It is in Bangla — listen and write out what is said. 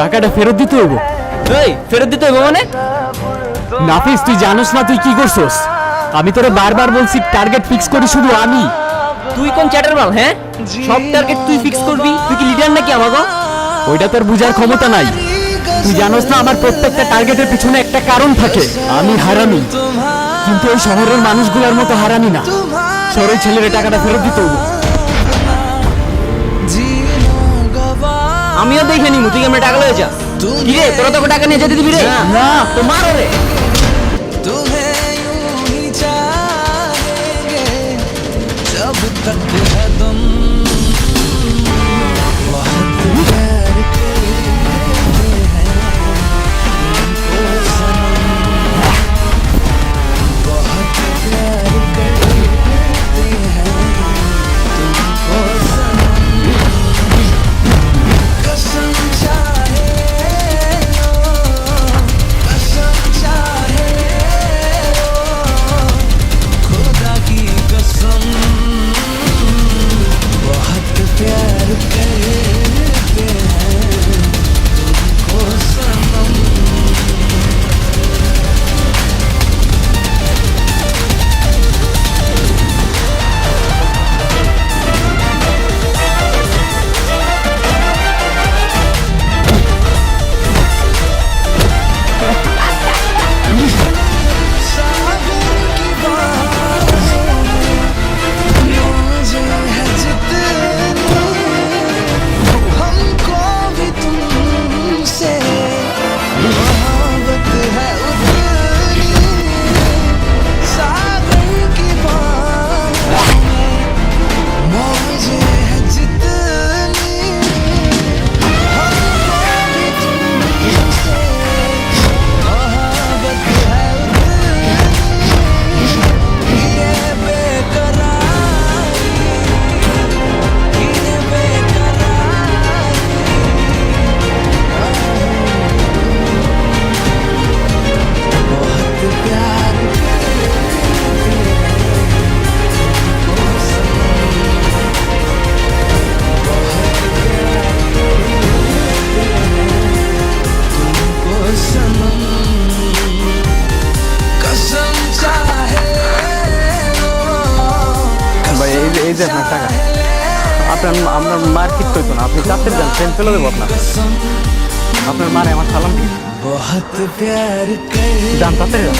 টাকাটা ফেরত দিতে হইব। এই ফেরত দিতে হইব মানে? নাফিস তুই জানোস না তুই কি করছস? আমি তোরে বারবার বলছি টার্গেট ফিক্স করি শুধু আমি। তুই কোন চ্যাটার মাল হ্যাঁ সব টার্গেট তুই ফিক্স করবি? তুই কি লিডার নাকি আমাকে ওইটা তোর বুঝার ক্ষমতা নাই। তুই জানোস না আমার প্রত্যেকটা টার্গেটের পিছনে একটা কারণ থাকে। আমি হারামি। কিন্তু ওই শহরের মানুষগুলোর মতো হারামি না। শহরের ছেলের টাকাটা ফেরত দিতে হইব। আমিও দেখে নিমু তুই আমরা টাকা লয়ে যা কি রে তোরা তোকে টাকা নিয়ে যেতে দিবি রে? না। তো মারো রে। এই যে আপনার টাকা আপনার আপনার মার ঠিক করতো না। আপনি চাপতে যান ট্রেন ফেলে দেবো আপনার। আপনার মারে আমার সালাম দিন জান চাপতে যান।